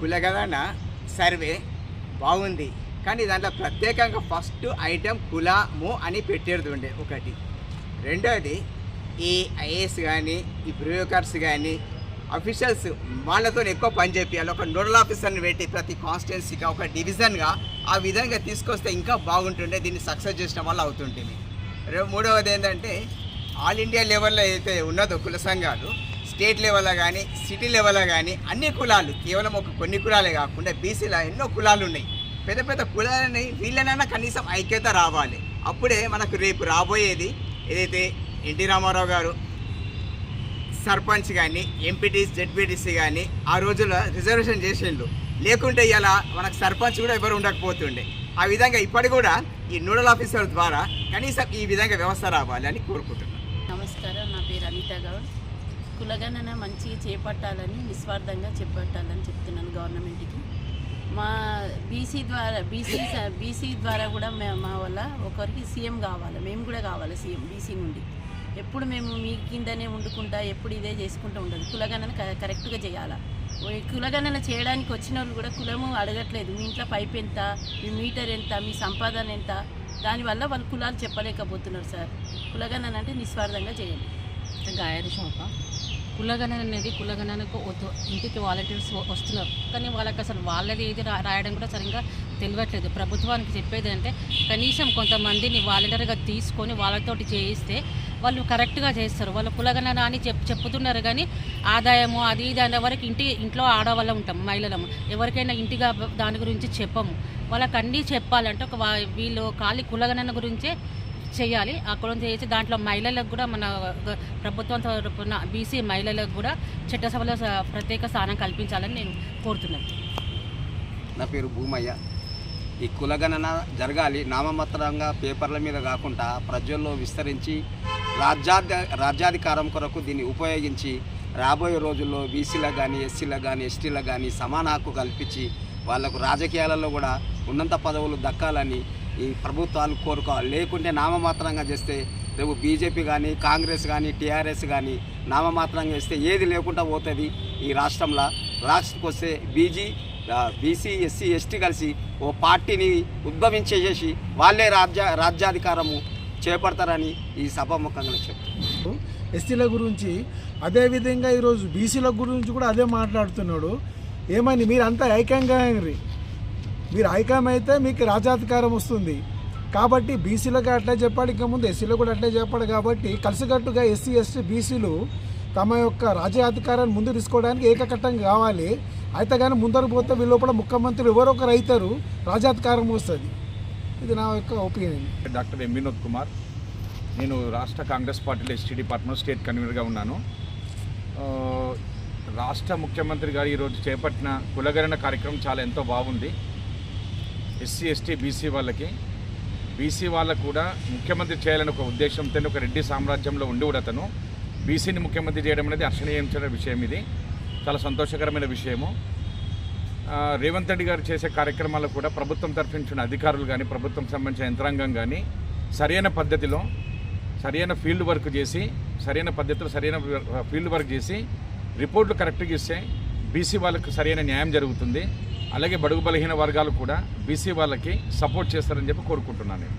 కులగణన సర్వే బాగుంది. కానీ దాంట్లో ప్రత్యేకంగా ఫస్ట్ ఐటెం కులము అని పెట్టేది ఉండే ఒకటి. రెండోది ఈ ఐఏఎస్ కానీ ఈ బ్రోకర్స్ కానీ అఫీషియల్స్ వాళ్ళతో ఎక్కువ పని చేయాలి ఒక నోడల్ ఆఫీసర్ని పెట్టి ప్రతి కాన్స్టిట్యున్సీగా ఒక డివిజన్గా ఆ విధంగా తీసుకొస్తే ఇంకా బాగుంటుండే దీన్ని సక్సెస్ చేసిన వాళ్ళు అవుతుంటుంది మూడవది ఏంటంటే ఆల్ ఇండియా లెవెల్లో అయితే ఉన్నదో కుల సంఘాలు స్టేట్ లెవెల్లో కానీ సిటీ లెవెల్లో కానీ అన్ని కులాలు కేవలం ఒక కొన్ని కులాలే కాకుండా బీసీలో ఎన్నో కులాలు ఉన్నాయి. పెద్ద పెద్ద కులాలని వీళ్ళనైనా కనీసం ఐక్యత రావాలి. అప్పుడే మనకు రేపు రాబోయేది ఏదైతే ఎన్టీ రామారావు గారు సర్పంచ్ కానీ ఎంపీటీస్ జెడ్పీటీసీ కానీ ఆ రోజుల్లో రిజర్వేషన్ చేసిండు లేకుంటే ఇలా మనకు సర్పంచ్ కూడా ఎవరు ఉండకపోతుండే. ఆ విధంగా ఇప్పటి కూడా ఈ నోడల్ ఆఫీసర్ ద్వారా కనీసం ఈ విధంగా వ్యవస్థ రావాలి అని కోరుకుంటున్నాను. నమస్కారం. నా పేరు అనిత గౌడ్. కులగణన మంచిగా చేపట్టాలని నిస్వార్థంగా చేపట్టాలని చెప్తున్నాను గవర్నమెంట్కి. మా బీసీ ద్వారా బీసీ బీసీ ద్వారా కూడా మే మా వల్ల ఒకరికి సీఎం కావాలి. మేము కూడా కావాలి సీఎం బీసీ నుండి. ఎప్పుడు మేము మీ కిందనే వండుకుంటా ఎప్పుడు ఇదే చేసుకుంటూ ఉండదు. కులగణన క- కరెక్ట్గా చేయాలా. కులగణన చేయడానికి వచ్చిన వాళ్ళు కూడా కులము అడగట్లేదు. మీ ఇంట్లో పైప్ ఎంత మీ మీటర్ ఎంత మీ సంపాదన ఎంత? దానివల్ల వాళ్ళు కులాలు చెప్పలేకపోతున్నారు సార్. కులగణన అంటే నిస్వార్థంగా చేయండి. గాయరి శోభ. కులగణన అనేది కులగణనకు వద్దు. ఇంటికి వాలంటీర్స్ వస్తున్నారు. కానీ వాళ్ళకి అసలు వాళ్ళది ఏది రాయడం కూడా సరిగ్గా తెలియట్లేదు. ప్రభుత్వానికి చెప్పేది అంటే కనీసం కొంతమందిని వాలంటీర్గా తీసుకొని వాళ్ళతోటి చేయిస్తే వాళ్ళు కరెక్ట్గా చేస్తారు. వాళ్ళు కులగణన అని చెప్ చెప్తున్నారు కానీ ఆదాయము అది ఇది అనే వరకు ఇంటి ఇంట్లో ఆడవాళ్ళం ఉంటాం మహిళలము ఎవరికైనా ఇంటిగా దాని గురించి చెప్పము. వాళ్ళకి అన్నీ చెప్పాలంటే ఒక వీళ్ళు ఖాళీ కులగణన గురించే చేయాలి. అక్కడ చేసి దాంట్లో మహిళలకు కూడా మన ప్రభుత్వం తరపున బీసీ మహిళలకు కూడా చట్టసభలో ప్రత్యేక స్థానం కల్పించాలని నేను కోరుతున్నాను. నా పేరు భూమయ్య. ఈ కులగణన జరగాలి. నామమాత్రంగా పేపర్ల మీద కాకుండా ప్రజల్లో విస్తరించి రాజ్యాధి రాజ్యాధికారం కొరకు దీన్ని ఉపయోగించి రాబోయే రోజుల్లో బీసీలకు కానీ ఎస్సీలకు కానీ ఎస్టీలకు కానీ సమాన హక్కు కల్పించి వాళ్ళకు రాజకీయాలలో కూడా ఉన్నత పదవులు దక్కాలని ఈ ప్రభుత్వాలు కోరుకోవాలి లేకుంటే నామమాత్రంగా చేస్తే రేపు బీజేపీ కానీ కాంగ్రెస్ కానీ టీఆర్ఎస్ కానీ నామమాత్రంగా చేస్తే ఏది లేకుండా పోతుంది ఈ రాష్ట్రంలో. రాష్ట్రకు వస్తే బీజీ బీసీ ఎస్సీ ఎస్టీ కలిసి ఓ పార్టీని ఉద్భవించేసేసి వాళ్ళే రాజ్య రాజ్యాధికారము చేపడతారని ఈ సభాముఖంగా చెప్తారు ఎస్టీల గురించి అదేవిధంగా ఈరోజు బీసీల గురించి కూడా అదే మాట్లాడుతున్నాడు. ఏమని మీరంతా ఐక్యంగా ఐక్యంగా మీరు మీరు అయితే మీకు రాజాధికారం వస్తుంది. కాబట్టి బీసీలకు అట్లే చెప్పాడు ఇంకా ముందు ఎస్సీలో కూడా అట్లే చెప్పాడు కాబట్టి కలిసికట్టుగా ఎస్సీ ఎస్టీ బీసీలు తమ యొక్క రాజ్యాధికారాన్ని ముందు తీసుకోవడానికి ఏకకట్టంగా కావాలి. అయితే కానీ ముందరకు పోతే వీళ్ళ లోపల ముఖ్యమంత్రులు ఎవరో ఒకరు అవుతారు. రాజాధికారం వస్తుంది. ఇది నా యొక్క opinion. Doctor M Vinod Kumar. నేను రాష్ట్ర కాంగ్రెస్ పార్టీలో ఎస్టీ డిపార్ట్మెంట్ స్టేట్ కన్వీనర్గా ఉన్నాను. రాష్ట్ర ముఖ్యమంత్రి గారు ఈరోజు చేపట్టిన కులగరణ కార్యక్రమం చాలా ఎంతో బాగుంది. ఎస్సీ ఎస్టీ బీసీ వాళ్ళకి. బీసీ వాళ్ళకు కూడా ముఖ్యమంత్రి చేయాలని ఒక ఉద్దేశంతో ఒక రెడ్డి సామ్రాజ్యంలో ఉండి కూడా అతను. బీసీని ముఖ్యమంత్రి చేయడం అనేది అర్షణీయించిన విషయం ఇది. చాలా సంతోషకరమైన విషయము. రేవంత్ రెడ్డి గారు చేసే కార్యక్రమాలు కూడా ప్రభుత్వం తరఫించిన అధికారులు కానీ ప్రభుత్వం సంబంధించిన యంత్రాంగం కానీ సరైన పద్ధతిలో సరైన ఫీల్డ్ వర్క్ చేసి సరైన పద్ధతిలో సరైన ఫీల్డ్ వర్క్ చేసి రిపోర్ట్లు కరెక్ట్గా ఇస్తే బీసీ వాళ్ళకు సరైన న్యాయం జరుగుతుంది. అలాగే బడుగు బలహీన వర్గాలు కూడా బీసీ వాళ్ళకి సపోర్ట్ చేస్తారని చెప్పి కోరుకుంటున్నాను నేను.